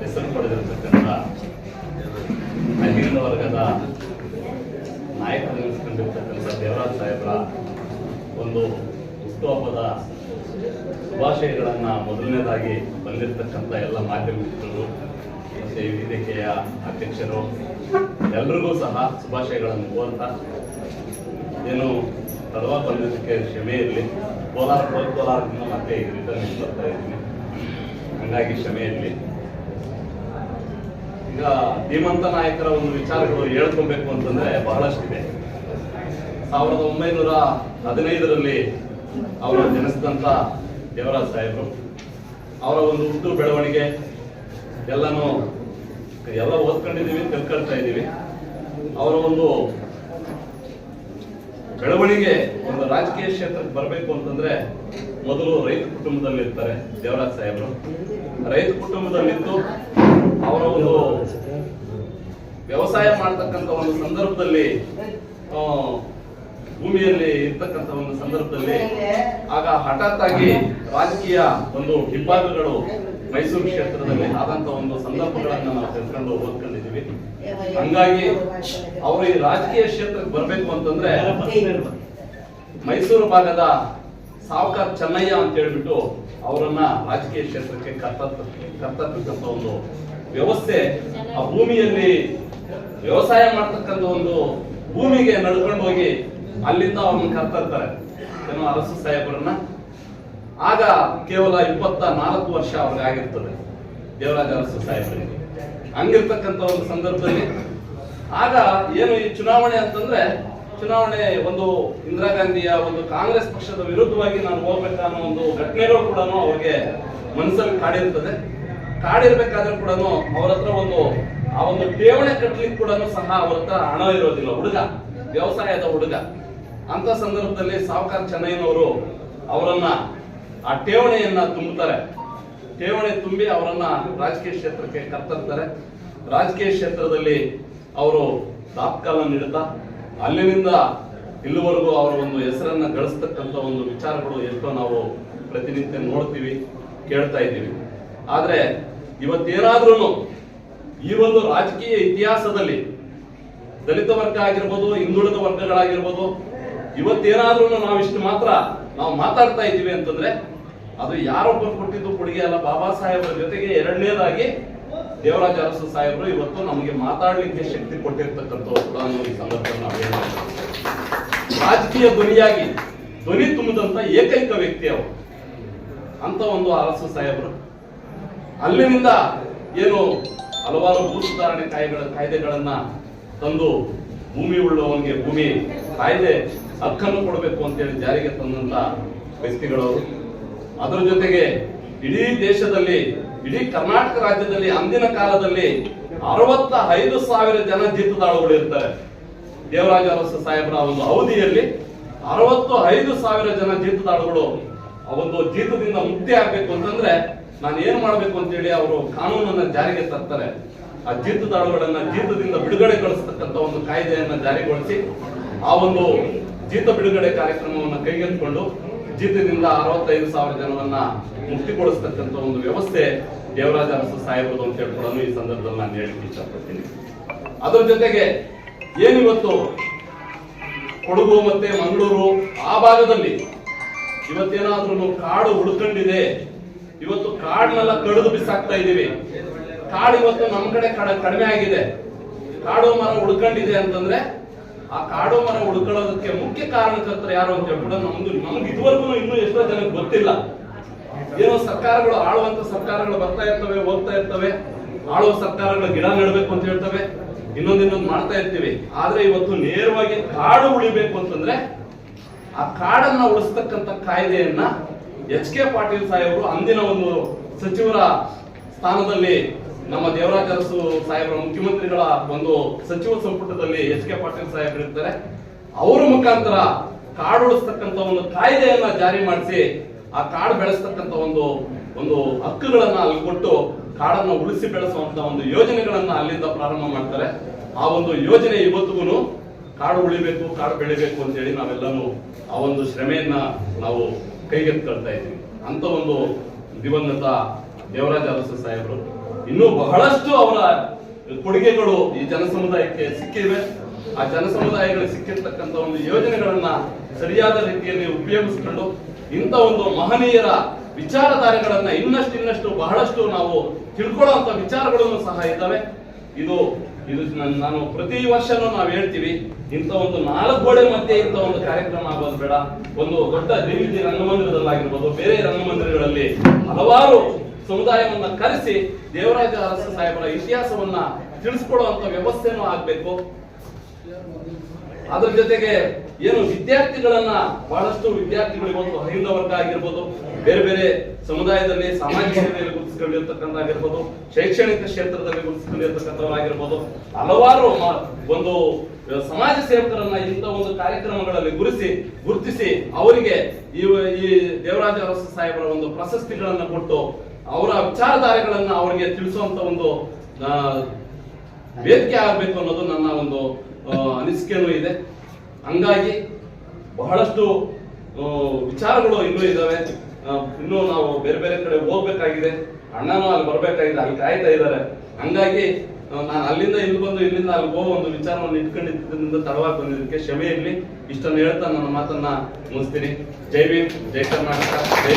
ಹೆಸರು ಪಡೆದಿರತಕ್ಕಂಥ ಅಹಿಂದ ವರ್ಗದ ನಾಯಕರಾಗಿರ್ತಕ್ಕಂಥ ದೇವರಾಜ್ ಸಾಹೇಬರ ಒಂದು ಹುಟ್ಟುಹಬ್ಬದ ಶುಭಾಶಯಗಳನ್ನು ಮೊದಲನೇದಾಗಿ ಬಂದಿರತಕ್ಕಂಥ ಎಲ್ಲ ಮಾಧ್ಯಮ ಮಿತ್ರರು ಮತ್ತೆ ವೇದಿಕೆಯ ಅಧ್ಯಕ್ಷರು, ಎಲ್ರಿಗೂ ಸಹ ಶುಭಾಶಯಗಳನ್ನು ಕೋರ್ತಾ ಏನು ತಡವಾಗಿ ಬಂದಿದ್ದಕ್ಕೆ ಕ್ಷಮೆ ಇರಲಿ. ಕೋಲಾರ, ಕೋಲಾರದಿಂದ ಮತ್ತೆ ಇದರಿಂದ ಬರ್ತಾ ಇದ್ದೀನಿ. ಹಂಗಾಗಿ ಕ್ಷಮೆ ಇರಲಿ. ಈಗ ಧೀಮಂತ ನಾಯಕರ ಒಂದು ವಿಚಾರಗಳು ಹೇಳ್ಕೊಬೇಕು ಅಂತಂದ್ರೆ ಬಹಳಷ್ಟಿದೆ. ಸಾವಿರದ ಒಂಬೈನೂರ ಹದಿನೈದರಲ್ಲಿ ಅವರು ಜನಿಸಿದಂತ ದೇವರಾಜ್ ಸಾಹೇಬರು, ಅವರ ಒಂದು ಹುಟ್ಟು ಬೆಳವಣಿಗೆ, ಎಲ್ಲನೂ ಎಲ್ಲ ಓದ್ಕೊಂಡಿದ್ದೀವಿ, ತಿಳ್ಕೊಳ್ತಾ ಇದ್ದೀವಿ. ಅವರ ಒಂದು ಬೆಳವಣಿಗೆ ಒಂದು ರಾಜಕೀಯ ಕ್ಷೇತ್ರಕ್ಕೆ ಬರಬೇಕು ಅಂತಂದ್ರೆ ಮೊದಲು ರೈತ ಕುಟುಂಬದಲ್ಲಿ ಇರ್ತಾರೆ ದೇವರಾಜ್ ಸಾಹೇಬರು. ರೈತ ಕುಟುಂಬದಲ್ಲಿದ್ದು ಅವರ ಒಂದು ವ್ಯವಸಾಯ ಮಾಡ್ತಕ್ಕಂಥ ಒಂದು ಸಂದರ್ಭದಲ್ಲಿ ಭೂಮಿಯಲ್ಲಿ ಇರ್ತಕ್ಕಂಥ ಒಂದು ಸಂದರ್ಭದಲ್ಲಿ ಆಗ ಹಠಾತ್ ಆಗಿ ರಾಜಕೀಯ ಒಂದು ಹಿಂಭಾಗಗಳು ಮೈಸೂರು ಕ್ಷೇತ್ರದಲ್ಲಿ ಆದಂತ ಒಂದು ಸಂದರ್ಭಗಳನ್ನ ನಾವು ತಿಳ್ಕೊಂಡು ಓದ್ಕೊಂಡಿದ್ದೀವಿ. ಹಂಗಾಗಿ ಅವರು ಈ ರಾಜಕೀಯ ಕ್ಷೇತ್ರಕ್ಕೆ ಬರಬೇಕು ಅಂತಂದ್ರೆ ಮೈಸೂರು ಭಾಗದ ಸಾವುಕಾರ್ ಚೆನ್ನಯ್ಯ ಅಂತ ಹೇಳ್ಬಿಟ್ಟು ಅವರನ್ನ ರಾಜಕೀಯ ಕ್ಷೇತ್ರಕ್ಕೆ ಕರ್ತತ್ತ ಕರ್ತಕ್ಕಂಥ ಒಂದು ವ್ಯವಸ್ಥೆ ಆ ಭೂಮಿಯಲ್ಲಿ ವ್ಯವಸಾಯ ಮಾಡ್ತಕ್ಕಂಥ ಒಂದು ಭೂಮಿಗೆ ನಡ್ಕೊಂಡು ಹೋಗಿ ಅಲ್ಲಿಂದ ಅವ್ರನ್ನ ಕರ್ತರ್ತಾರೆ ಏನೋ ಅರಸು ಸಾಹೇಬರನ್ನ. ಆಗ ಕೇವಲ ಇಪ್ಪತ್ತ ನಾಲ್ಕು ವರ್ಷ ಅವ್ರಿಗೆ ಆಗಿರ್ತದೆ ದೇವರಾಜ ಅರಸು ಸಾಹೇಬರಿಗೆ. ಹಂಗಿರ್ತಕ್ಕಂಥ ಒಂದು ಸಂದರ್ಭದಲ್ಲಿ ಆಗ ಏನು ಈ ಚುನಾವಣೆ ಅಂತಂದ್ರೆ ಚುನಾವಣೆ ಒಂದು ಇಂದಿರಾ ಗಾಂಧಿಯ ಒಂದು ಕಾಂಗ್ರೆಸ್ ಪಕ್ಷದ ವಿರುದ್ಧವಾಗಿ ನಾನು ಹೋಗ್ಬೇಕನ್ನೋ ಒಂದು ಘಟನೆಗಳು ಕೂಡ ಅವ್ರಿಗೆ ಮನಸ್ಸಲ್ಲಿ ಕಾಡಿರ್ತದೆ. ಕಾಡಿರ್ಬೇಕಾದ್ರೆ ಕೂಡ ಅವ್ರ ಹತ್ರ ಒಂದು, ಆ ಒಂದು ಠೇವಣಿ ಕಟ್ಟಲಿಕ್ಕೆ ಕೂಡ ಸಹ ಅವ್ರ ಹತ್ರ ಹಣ ಇರೋದಿಲ್ಲ. ಹುಡುಗ, ವ್ಯವಸಾಯದ ಹುಡುಗ. ಅಂತ ಸಂದರ್ಭದಲ್ಲಿ ಸಾವುಕಾರ ಚೆನ್ನಯ್ಯನವರು ಅವರನ್ನ ಆ ಠೇವಣಿಯನ್ನ ತುಂಬುತ್ತಾರೆ ಠೇವಣಿ ತುಂಬಿ ಅವರನ್ನ ರಾಜಕೀಯ ಕ್ಷೇತ್ರಕ್ಕೆ ಕರ್ತರ್ತಾರೆ ರಾಜಕೀಯ ಕ್ಷೇತ್ರದಲ್ಲಿ ಅವರು ತಾತ್ಕಾಲ ನೀಡುತ್ತಾ ಅಲ್ಲಿನಿಂದ ಇಲ್ಲಿವರೆಗೂ ಅವರ ಒಂದು ಹೆಸರನ್ನ ಗಳಿಸ್ತಕ್ಕಂಥ ಒಂದು ವಿಚಾರಗಳು ಎಷ್ಟೋ ನಾವು ಪ್ರತಿನಿತ್ಯ ನೋಡ್ತೀವಿ, ಕೇಳ್ತಾ ಇದ್ದೀವಿ. ಆದ್ರೆ ಇವತ್ತೇನಾದ್ರೂ ಈ ಒಂದು ರಾಜಕೀಯ ಇತಿಹಾಸದಲ್ಲಿ ದಲಿತ ವರ್ಗ ಆಗಿರ್ಬೋದು, ಹಿಂದುಳಿದ ವರ್ಗಗಳಾಗಿರ್ಬೋದು ಇವತ್ತೇನಾದ್ರೂ ನಾವು ಇಷ್ಟು ಮಾತ್ರ ನಾವು ಮಾತಾಡ್ತಾ ಇದ್ದೀವಿ ಅಂತಂದ್ರೆ ಅದು ಯಾರೊಬ್ಬರು ಕೊಟ್ಟಿದ್ದು ಕೊಡುಗೆ ಅಲ್ಲ. ಬಾಬಾ ಸಾಹೇಬರ ಜೊತೆಗೆ ಎರಡನೇದಾಗಿ ದೇವರಾಜ ಅರಸು ಸಾಹೇಬರು ಇವತ್ತು ನಮಗೆ ಮಾತಾಡಲಿಕ್ಕೆ ಶಕ್ತಿ ಕೊಟ್ಟಿರ್ತಕ್ಕಂಥವ್ರು ಕೂಡ ಈ ಸಂದರ್ಭದಲ್ಲಿ ನಾವು ಹೇಳ್ಬೇಕು. ರಾಜಕೀಯ ಧ್ವನಿಯಾಗಿ ಧ್ವನಿ ತುಂಬಿದಂತ ಏಕೈಕ ವ್ಯಕ್ತಿ ಅವರು. ಅಂತ ಒಂದು ಅರಸು ಸಾಹೇಬರು. ಅಲ್ಲಿನಿಂದ ಏನು ಹಲವಾರು ಭೂ ಸುಧಾರಣೆ ಕಾಯ್ದೆಗಳ ಕಾಯ್ದೆಗಳನ್ನ ತಂದು ಭೂಮಿ ಉಳ್ಳವನಿಗೆ ಭೂಮಿ ಕಾಯ್ದೆ ಹಕ್ಕನ್ನು ಕೊಡಬೇಕು ಅಂತೇಳಿ ಜಾರಿಗೆ ತಂದಂತ ವ್ಯಕ್ತಿಗಳವರು ಅದರ ಜೊತೆಗೆ ಇಡೀ ದೇಶದಲ್ಲಿ ಇಡೀ ಕರ್ನಾಟಕ ರಾಜ್ಯದಲ್ಲಿ ಅಂದಿನ ಕಾಲದಲ್ಲಿ ಅರವತ್ತ ಐದು ಸಾವಿರ ಜನ ಜೀತದಾಳುಗಳು ಇರ್ತಾರೆ. ದೇವರಾಜ ಅರಸು ಸಾಹೇಬರ ಒಂದು ಅವಧಿಯಲ್ಲಿ ಅರವತ್ತು ಐದು ಸಾವಿರ ಜನ ಜೀತದಾಳುಗಳು ಒಂದು ಜೀತದಿಂದ ಮುಕ್ತಿ ಆಗ್ಬೇಕು ಅಂತಂದ್ರೆ ನಾನು ಏನ್ ಮಾಡ್ಬೇಕು ಅಂತೇಳಿ ಅವರು ಕಾನೂನನ್ನ ಜಾರಿಗೆ ತರ್ತಾರೆ. ಆ ಜೀತದಾಳುಗಳನ್ನ ಜೀತದಿಂದ ಬಿಡುಗಡೆ ಕಳಿಸ್ತಕ್ಕಂತ ಒಂದು ಕಾಯ್ದೆಯನ್ನ ಜಾರಿಗೊಳಿಸಿ ಆ ಒಂದು ಜೀತ ಬಿಡುಗಡೆ ಕಾರ್ಯಕ್ರಮವನ್ನು ಕೈಗೆತ್ತಿಕೊಂಡು ಜೀತದಿಂದ ಅರವತ್ತೈದು ಸಾವಿರ ಜನರನ್ನ ಮುಕ್ತಿಗೊಳಿಸ್ತಕ್ಕಂಥ ಒಂದು ವ್ಯವಸ್ಥೆ ದೇವರಾಜ ಅರಸು ಸಾಹೇಬರು ಅಂತ ಹೇಳ್ಕೊಳ್ಳೋದು ಈ ಸಂದರ್ಭದಲ್ಲಿ ನಾನು ಹೇಳಲಿಕ್ಕೆ ಇಷ್ಟಪಡ್ತೀನಿ ಅದರ ಜೊತೆಗೆ ಏನಿವತ್ತು ಕೊಡಗು ಮತ್ತೆ ಮಂಗಳೂರು ಆ ಭಾಗದಲ್ಲಿ ಇವತ್ತೇನಾದ್ರೂ ಕಾಡು ಉಳ್ಕೊಂಡಿದೆ. ಇವತ್ತು ಕಾಡನ್ನೆಲ್ಲ ಕಡಿದು ಬಿಸಾಕ್ತಾ ಇದೀವಿ ಕಾಡು ಇವತ್ತು ನಮ್ ಕಡೆ ಕಡ- ಕಡಿಮೆ ಆಗಿದೆ. ಕಾಡು ಮರ ಉಳ್ಕೊಂಡಿದೆ ಅಂತಂದ್ರೆ ಆ ಕಾಡು ಮರ ಉಳ್ಕೊಳ್ಳೋದಕ್ಕೆ ಮುಖ್ಯ ಕಾರಣಕರ್ತರು ಯಾರು ಅಂತ ಹೇಳ್ಬಿಟ್ಟು ನಮ್ದು ನಮ್ಗೆ ಇದುವರೆಗೂ ಇನ್ನೂ ಎಷ್ಟೋ ಜನಕ್ಕೆ ಗೊತ್ತಿಲ್ಲ. ಏನೋ ಸರ್ಕಾರಗಳು ಆಳುವಂತ ಸರ್ಕಾರಗಳು ಬರ್ತಾ ಇರ್ತವೆ, ಹೋಗ್ತಾ ಇರ್ತವೆ. ಆಳುವ ಸರ್ಕಾರಗಳು ಗಿಡ ನೆಡಬೇಕು ಅಂತ ಹೇಳ್ತವೆ. ಇನ್ನೊಂದ್ ಇನ್ನೊಂದ್ ಮಾಡ್ತಾ ಇರ್ತೀವಿ. ಆದ್ರೆ ಇವತ್ತು ನೇರವಾಗಿ ಕಾಡು ಉಳಿಬೇಕು ಅಂತಂದ್ರೆ ಆ ಕಾಡನ್ನ ಉಳಿಸ್ತಕ್ಕಂಥ ಕಾಯ್ದೆಯನ್ನ ಎಚ್ ಕೆ ಪಾಟೀಲ್ ಸಾಹೇಬರು ಅಂದಿನ ಒಂದು ಸಚಿವರ ಸ್ಥಾನದಲ್ಲಿ ನಮ್ಮ ದೇವರಾಜ ಅರಸು ಸಾಹೇಬರ ಮುಖ್ಯಮಂತ್ರಿಗಳ ಒಂದು ಸಚಿವ ಸಂಪುಟದಲ್ಲಿ ಎಚ್ ಕೆ ಪಾಟೀಲ್ ಸಾಹೇಬರು ಇರ್ತಾರೆ. ಅವರ ಮುಖಾಂತರ ಕಾಡು ಉಳಿಸ್ತಕ್ಕಂತ ಒಂದು ಕಾಯ್ದೆಯನ್ನ ಜಾರಿ ಮಾಡಿಸಿ ಆ ಕಾಡು ಬೆಳೆಸ್ತಕ್ಕಂತ ಒಂದು ಒಂದು ಹಕ್ಕುಗಳನ್ನ ಅಲ್ಲಿ ಕೊಟ್ಟು ಕಾಡನ್ನು ಉಳಿಸಿ ಬೆಳೆಸುವಂತ ಒಂದು ಯೋಜನೆಗಳನ್ನ ಅಲ್ಲಿಂದ ಪ್ರಾರಂಭ ಮಾಡ್ತಾರೆ. ಆ ಒಂದು ಯೋಜನೆ ಇವತ್ತಿಗೂ ಕಾಡು ಉಳಿಬೇಕು, ಕಾಡು ಬೆಳಿಬೇಕು ಅಂತ ಹೇಳಿ ನಾವೆಲ್ಲನೂ ಆ ಒಂದು ಶ್ರಮೆಯನ್ನ ನಾವು ಕೈಗೆತ್ಕೊಳ್ತಾ ಇದ್ದೀವಿ. ಅಂತ ಒಂದು ದಿವಂಗತ ದೇವರಾಜ ಅರಸು ಸಾಹೇಬರು ಇನ್ನೂ ಬಹಳಷ್ಟು ಅವರ ಕೊಡುಗೆಗಳು ಈ ಜನಸಮುದಾಯಕ್ಕೆ ಸಿಕ್ಕಿವೆ. ಆ ಜನಸಮುದಾಯಗಳಿಗೆ ಸಿಕ್ಕಿರ್ತಕ್ಕಂಥ ಒಂದು ಯೋಜನೆಗಳನ್ನ ಸರಿಯಾದ ರೀತಿಯಲ್ಲಿ ಉಪಯೋಗಿಸಿಕೊಂಡು ಇಂಥ ಒಂದು ಮಹನೀಯರ ವಿಚಾರಧಾರೆಗಳನ್ನ ಇನ್ನಷ್ಟು ಇನ್ನಷ್ಟು ಬಹಳಷ್ಟು ನಾವು ತಿಳ್ಕೊಳ್ಳುವಂತ ವಿಚಾರಗಳನ್ನು ಸಹ ಇದ್ದಾವೆ. ಇದು ಇದು ನಾನು ಪ್ರತಿ ವರ್ಷನೂ ನಾವು ಹೇಳ್ತೀವಿ, ಇಂಥ ಒಂದು ನಾಲ್ಕು ಗೋಡೆ ಮಧ್ಯೆ ಇಂಥ ಒಂದು ಕಾರ್ಯಕ್ರಮ ಆಗೋದು ಬೇಡ. ಒಂದು ದೊಡ್ಡ ದೇವಿ ರಂಗಮಂದಿರದಲ್ಲಾಗಿರ್ಬೋದು, ಬೇರೆ ರಂಗಮಂದಿರಗಳಲ್ಲಿ ಹಲವಾರು ಸಮುದಾಯವನ್ನ ಕರೆಸಿ ದೇವರಾಜ ಅರಸ ಸಾಹೇಬರ ಇತಿಹಾಸವನ್ನ ತಿಳಿಸ್ಕೊಡುವಂತ ವ್ಯವಸ್ಥೆನೂ ಆಗ್ಬೇಕು. ಅದ್ರ ಜೊತೆಗೆ ಏನು ವಿದ್ಯಾರ್ಥಿಗಳನ್ನ ಬಹಳಷ್ಟು ವಿದ್ಯಾರ್ಥಿಗಳಿಗೊಂದು ಅಹಿಂದ ಹೈಂದ ವರ್ಗ ಆಗಿರ್ಬೋದು, ಬೇರೆ ಬೇರೆ ಸಮುದಾಯದಲ್ಲಿ ಸಾಮಾಜಿಕ ಸೇವೆಯಲ್ಲಿ ಗುರುತಿಸಿಕೊಂಡಿರ್ತಕ್ಕಂಥಾಗಿರ್ಬೋದು ಶೈಕ್ಷಣಿಕ ಕ್ಷೇತ್ರದಲ್ಲಿ ಗುರುತಿಸಿಕೊಂಡಿರ್ತಕ್ಕಂಥವರಾಗಿರ್ಬೋದು, ಹಲವಾರು ಒಂದು ಸಮಾಜ ಸೇವಕರನ್ನ ಇಂಥ ಒಂದು ಕಾರ್ಯಕ್ರಮಗಳಲ್ಲಿ ಗುರುಸಿ, ಗುರುತಿಸಿ ಅವರಿಗೆ ಈ ದೇವರಾಜ ಅರಸ ಸಾಹೇಬರ ಒಂದು ಪ್ರಶಸ್ತಿಗಳನ್ನ ಕೊಟ್ಟು ಅವರ ವಿಚಾರಧಾರೆಗಳನ್ನ ಅವರಿಗೆ ತಿಳಿಸುವಂತ ಒಂದು ವೇದಿಕೆ ಆಗಬೇಕು ಅನ್ನೋದು ನನ್ನ ಒಂದು ಅನಿಸಿಕೆನೂ ಇದೆ. ಹಂಗಾಗಿ ಬಹಳಷ್ಟು ವಿಚಾರಗಳು ಇನ್ನೂ ಇದ್ದಾವೆ ಇನ್ನೂ ನಾವು ಬೇರೆ ಬೇರೆ ಕಡೆ ಹೋಗ್ಬೇಕಾಗಿದೆ. ಅಣ್ಣನೂ ಅಲ್ಲಿ ಬರ್ಬೇಕಾಗಿದೆ, ಅಲ್ಲಿ ಕಾಯ್ತಾ ಇದ್ದಾರೆ. ಹಂಗಾಗಿ ನಾನು ಅಲ್ಲಿಂದ ಇಲ್ಲಿ ಬಂದು ಇಲ್ಲಿಂದ ಅಲ್ಲಿ ಹೋಗೋ ಒಂದು ವಿಚಾರವನ್ನು ಇಟ್ಕೊಂಡಿದ್ದರಿಂದ ತಡವಾಗಿ ಬಂದಿದ್ದಕ್ಕೆ ಕ್ಷಮೆ ಇರಲಿ. ಇಷ್ಟನ್ನು ಹೇಳ್ತಾ ನನ್ನ ಮಾತನ್ನ ಮುಗಿಸ್ತೀನಿ. ಜೈ ಭೀಮ್, ಜೈ ಕರ್ನಾಟಕ, ಜೈ